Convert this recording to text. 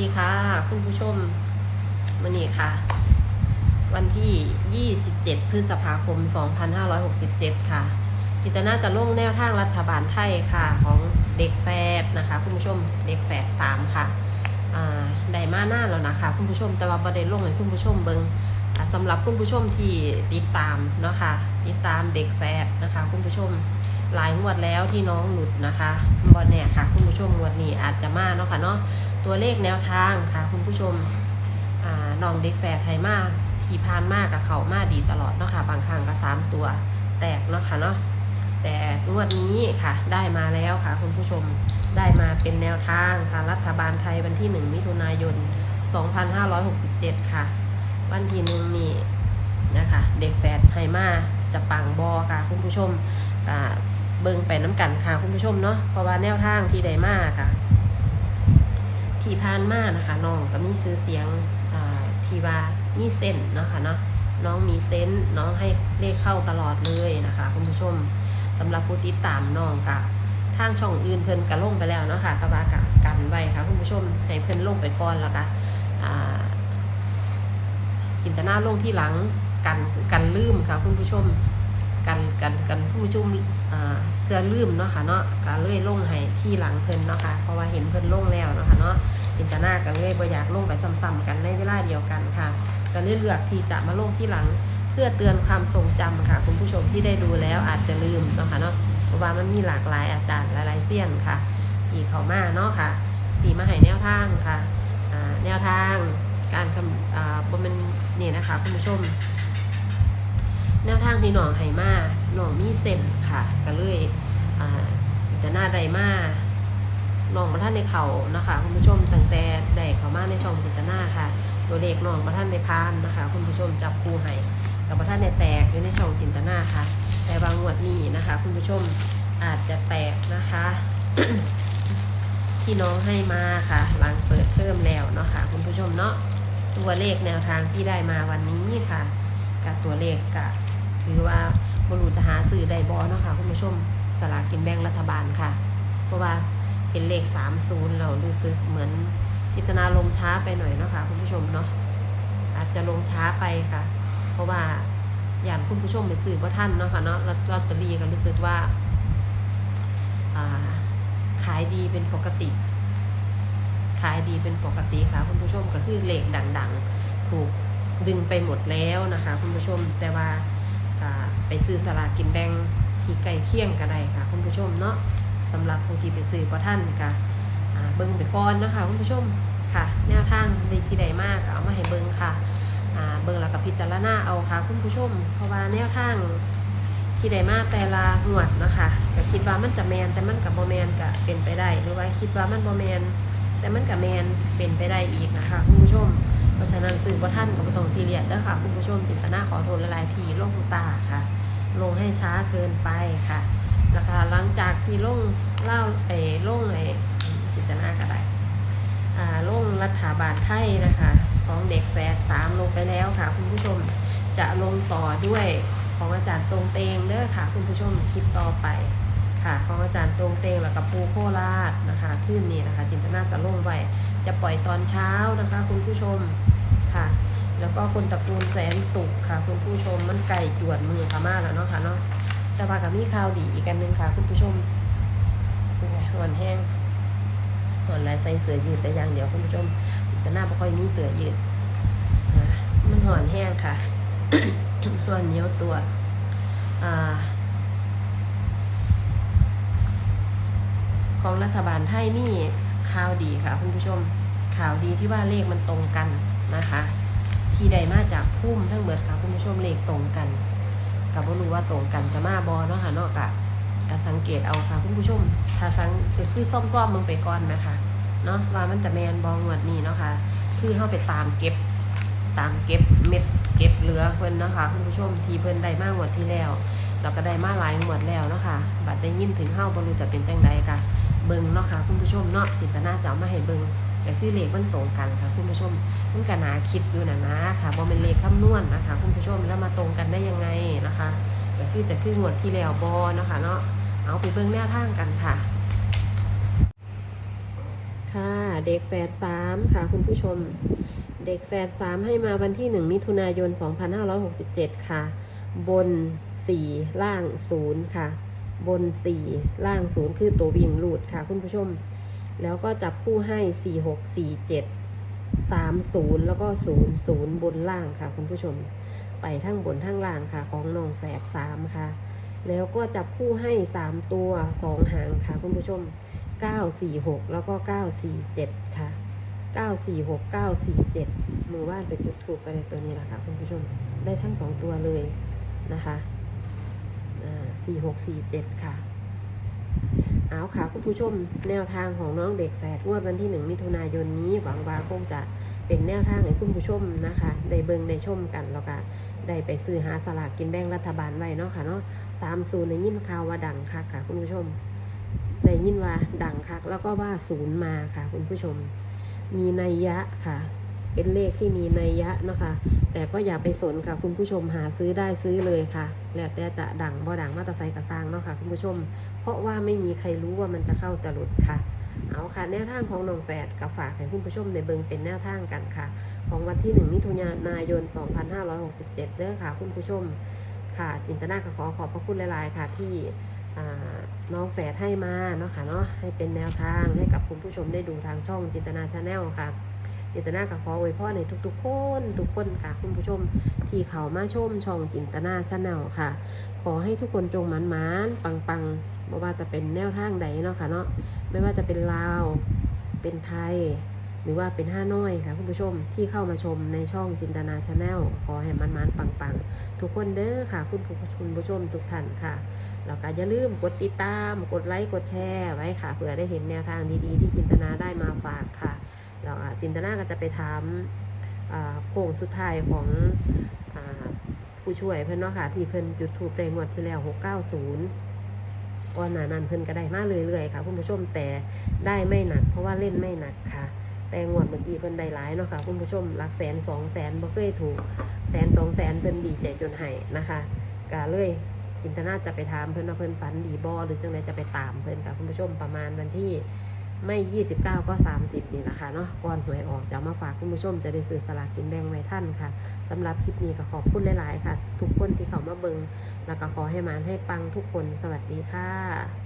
ดีค่ะ คุณผู้ชมวันนี้ค่ะ วันที่ 27 พฤษภาคม 2567 ค่ะกิตนาจะลงแนวทางรัฐบาลไทยค่ะของเด็กแฝดนะคะ คุณผู้ชมเด็กแฝด3ค่ะได้มาหน้าแล้วนะคะ คุณผู้ชมแต่ว่าประเด็นลงให้คุณผู้ชมเบิงสำหรับคุณผู้ชมที่ติดตามเนาะค่ะติดตามเด็กแฝดนะคะ คุณผู้ชมหลายงวดแล้วที่น้องหลุดนะคะบอลเนี่ยค่ะ คุณผู้ชมงวดนี้อาจจะมาเนาะค่ะเนาะ ตัวเลขแนวทางค่ะคุณผู้ชมอน้องเด็กแฝดไทยมากที่พานมากกับเขามาดีตลอดเนาะค่ะบางครั้งก็สามตัวแตกเนาะค่ะเนาะแต่งวดนี้ค่ะได้มาแล้วค่ะคุณผู้ชมได้มาเป็นแนวทางค่ะรัฐบาลไทยวันที่ 1 มิถุนายน 2567 ค่ะ วันที่หนึ่งนี่นะคะเด็กแฝดไฮมาจะปังบอค่ะคุณผู้ชมอ่เบิ่งไปน้ำกันค่ะคุณผู้ชมเนาะเพราะว่าแนวทางที่ได้มาค่ะ ที่ผ่านมานะคะน้องก็มีซื้อเสียงที่ว่ามีเส้นนะคะเนาะน้องมีเซนส์น้องให้เลขเข้าตลอดเลยนะคะคุณผู้ชมสำหรับผู้ติดตามน้องกะทางช่องอื่นเพิ่นกระลงไปแล้วเนาะค่ะตะวากะกันไว้ค่ะคุณผู้ชมให้เพิ่นลงไปก่อนแล้วกะอ่าจินตนาลงที่หลังกันกันลืมค่ะคุณผู้ชมกันกันกันผู้ชมอ่าเพื่อลืมเนาะค่ะเนาะก็เลยลงให้ที่หลังเพิ่นเนาะค่ะเพราะว่าเห็นเพิ่นลงแล้วเนาะค่ะเนาะ จินตนาก็เลยบ่อยากลงไปซ้ำๆกันในเวลาเดียวกันค่ะก็เลยเลือกที่จะมาลงที่หลังเพื่อเตือนความทรงจำค่ะ คุณผู้ชมที่ได้ดูแล้วอาจจะลืมนะคะเนาะเพราะว่ามันมีหลากหลายอาจารย์หลายๆเสี้ยนค่ะที่เขามาเนาะค่ะที่มาให้แนวทางค่ะแนวทางการคำบ่แมันนี่นะคะคุณผู้ชม แนวทางที่หนองไหมาหนองมีเส้นค่ะก็เลยอ่หน้าใดมา น้องมาท่านในเขานะคะคุณผู้ชมตั้งแต่ใดเขามาในช่องจิตนาค่ะ ตัวเลขหนองมาท่านในพานนะคะ คุณผู้ชมจับคู่ให้กับมาท่านในแตกอยู่ในช่องจินตนาค่ะ แต่บางงวดนี้นะคะ คุณผู้ชมอาจจะแตกนะคะที่น้องให้มาค่ะ หลังเปิดเพิ่มแล้วเนาะค่ะ คุณผู้ชมเนาะตัวเลขแนวทางที่ได้มาวันนี้ค่ะกับตัวเลขกับถือว่าบรูจะหาซื้อได้บอเนาะค่ะ คุณผู้ชมสลากกินแบ่งรัฐบาลค่ะ เพราะว่า เป็นเลข 30 เรารู้สึกเหมือนจิตนาลงช้าไปหน่อยเนาะค่ะคุณผู้ชมเนาะอาจจะลงช้าไปค่ะ เพราะว่าอย่างคุณผู้ชมไปซื้อว่าท่านเนาะค่ะเนาะลอตเตอรี่ก็รู้สึกว่าาขายดีเป็นปกติ ขายดีเป็นปกติค่ะคุณผู้ชมก็คือเลขดังๆ ถูกดึงไปหมดแล้วนะคะ คุณผู้ชมแต่ว่าไปซื้อสลากกินแบ่งที่ใกล้เคียงก็ได้ค่ะ คุณผู้ชมเนาะ สำหรับผู้ที่ไปซื้อพอท่านก็อ่าเบิ่งไปก่อนนะคะคุณผู้ชมค่ะแนวทางในที่ใดมากก็เอามาให้เบิ่งค่ะเบิ่งแล้วก็พิจารณาเอาค่ะคุณผู้ชม เพราะว่าแนวทางที่ใดมากแต่ละหวดนะคะก็คิดว่ามันจะแมนแต่มันกับโบแมนก็เป็นไปได้ หรือว่าคิดว่ามันโบแมนแต่มันกับแมนเป็นไปได้อีกนะคะคุณผู้ชม เพราะฉะนั้นสื่อว่าท่านกับต้องซีเรียสเด้อค่ะคุณผู้ชมจินตนาขอโทษละลายทีลงอุตสาค่ะ ลงให้ช้าเกินไปค่ะ นะคะหลังจากที่ลงเล่าไอ้ลงไอ้จินตนาก็ได้อ่าลงรัฐบาลไทยนะคะ ของเด็กแฝดสามลงไปแล้วค่ะ คุณผู้ชมจะลงต่อด้วยของอาจารย์ตรงเตงเด้อค่ะ คุณผู้ชมคลิปต่อไปค่ะของอาจารย์ตรงเตงแล้วกับปูโคราชนะคะขึ้นนี่นะคะ จินตนาจะลงไว้จะปล่อยตอนเช้านะคะ คุณผู้ชมค่ะ แล้วก็คนตระกูลแสนสุขค่ะ คุณผู้ชมมันไก่จวนมือพม่าแล้วเนาะค่ะเนาะ แต่ว่ากับมีข่าวดีอีกอันหนึงค่ะ คุณผู้ชมโอ้ยหอนแห้งหอนลายใส่เสือยืดแต่อย่างเดียวคุณผู้ชมแต่หน้าไม่ค่อยมีเสือยืดมันหอนแห้งค่ะหอนเหนียวตัวอ่าของรัฐบาลไทยมีข่าวดีค่ะ คุณผู้ชมข่าวดีที่ว่าเลขมันตรงกันนะคะ ที่ใดมาจากพุ่มทั้งเบิดค่ะ คุณผู้ชมเลขตรงกัน กับบ่รู้ว่าตรงกันจะมาบอเนาะค่ะเนาะกะกะสังเกตเอาค่ะคุณผู้ชม ถ้าสังคือซ่อมๆมึงไปก่อนนะคะเนาะว่ามันจะแมนบองวดนี้เนาะค่ะคือเข้าไปตามเก็บตามเก็บเม็ดเก็บเหลือเพิ่นเนาะค่ะคุณผู้ชมที่เพิ่นได้มากงวดที่แล้วเราก็ได้มาหลายงวดแล้วเนาะค่ะบัดได้ยินถึงเฮาบ่รู้จะเป็นจังใดค่ะเบิ่งเนาะค่ะคุณผู้ชมเนาะจิตนาจะมาให้เบิ่ง ก็คือเลขมันตรงกันค่ะคุณผู้ชมมันก็นาคิดอยู่นะนะค่ะบ่เป็นเลขคำนวณนะคะ คุณผู้ชมแล้วมาตรงกันได้ยังไงนะคะก็คือจะคืองวดที่แล้วบ่เนะคะเนาะเอาไปเบิ่งแนวทางกันค่ะ ค่ะเด็กแฝดสามค่ะ คุณผู้ชม เด็กแฝดสามให้มาวันที่1มิถุนายน 2567 ค่ะ บน 4 ล่าง 0 ค่ะ บน 4 ล่าง 0 คือตัววิ่งลูดค่ะ คุณผู้ชม แล้วก็จับคู่ให้ 4 6 4 7 3 0 แล้วก็ 0 0 บนล่างค่ะ คุณผู้ชม ไปทั้งบนทั้งล่างค่ะ ของน้องแฝด3ค่ะ แล้วก็จับคู่ให้ 3 ตัว 2 หางค่ะ คุณผู้ชม 946 แล้วก็ 947 ค่ะ 946 947 มือว่านไปจุดถูกไปในตัวนี้แหละค่ะ คุณผู้ชม ได้ทั้ง 2 ตัวเลยนะคะ4647 ค่ะ เอาค่ะคุณผู้ชมแนวทางของน้องเด็กแฝดงวดวันที่ 1 มิถุนายนนี้หวังว่าคงจะเป็นแนวทางให้คุณผู้ชมนะคะได้เบิงได้ชมกันแล้วก็ได้ไปซื้อหาสลากกินแบ่งรัฐบาลไว้เนาะค่ะเนาะ30ในยินข่าวว่าดังคักค่ะคุณผู้ชมได้ยินว่าดังคักแล้วก็ว่าศูนย์มาค่ะคุณผู้ชม มีนัยยะค่ะ เป็นเลขที่มีนัยยะนะคะแต่ก็อย่าไปสนค่ะคุณผู้ชมหาซื้อได้ซื้อเลยค่ะ แล้วแต่จะดังบ่ดังมาตรไซค์กระตังเนาะค่ะคุณผู้ชม เพราะว่าไม่มีใครรู้ว่ามันจะเข้าจะหลุดค่ะเอาค่ะแนวทางของน้องแฝดกับฝากให้คุณผู้ชมในเบิงเป็นแนวทางกันค่ะ ของวันที่ 1 มิถุนายน 2567เด้อค่ะ คุณผู้ชมค่ะ จินตนาก็ขอขอบพระคุณหลาย ๆ ค่ะที่น้องแฝดให้มาเนาะค่ะเนาะให้เป็นแนวทางให้กับคุณผู้ชมได้ดูทางช่องจินตนาชาแนลค่ะ จินตนากับขออวยพรในทุกๆคนทุกคนค่ะคุณผู้ชมที่เขามาชมช่องจินตนาชาแนลค่ะ ขอให้ทุกคนจงมันมันปังปังไม่ว่าจะเป็นแนวทางใดเนาะค่ะเนาะไม่ว่าจะเป็นลาว เป็นไทย หรือว่าเป็นห้าน้อยค่ะคุณผู้ชมที่เข้ามาชมในช่องจินตนาชาแนลขอให้มันมันๆปังๆ ทุกคนเด้อค่ะคุณผู้คุณผู้ชมทุกท่านค่ะแล้วก็อย่าลืมกดติดตาม กดไลค์กดแชร์ไว้ค่ะเผื่อได้เห็นแนวทางดีๆ ที่จินตนาได้มาฝากค่ะแล้วจินตนาก็จะไปถามโค้งสุดท้ายของอผู้ช่วยเพิ่อนเนาะค่ะที่เพิ่อนจุดทูปในงวดที่แล้ว 690ก่อนหน้านั้นเพิ่อนก็ได้มาเรื่อยๆค่ะ คุณผู้ชมแต่ได้ไม่หนัก เพราะว่าเล่นไม่หนักค่ะ แต่งวดเมื่อกี้เพิ่นได้หลายเนาะค่ะคุณผู้ชมหลักแสนสองแสนบ่เคยถูกแสนสองแสนเพิ่นดีใจจนให้นะคะก็เลยจินตนาจะไปถามเพิ่นว่าเพิ่นฝันดีบอหรือจังไดจะไปตามเพิ่นค่ะคุณผู้ชมประมาณวันที่ไม่ 29 ก็ 30 นี่แหละค่ะเนาะก่อนหวยออกจะมาฝากคุณผู้ชมจะได้ซื้อสลากกินแบ่งไว้ท่านค่ะสำหรับคลิปนี้ก็ขอบคุณหลาย ๆ ค่ะ ทุกคนที่เข้ามาเบิงแล้วก็ขอให้มานให้ปังทุกคนสวัสดีค่ะ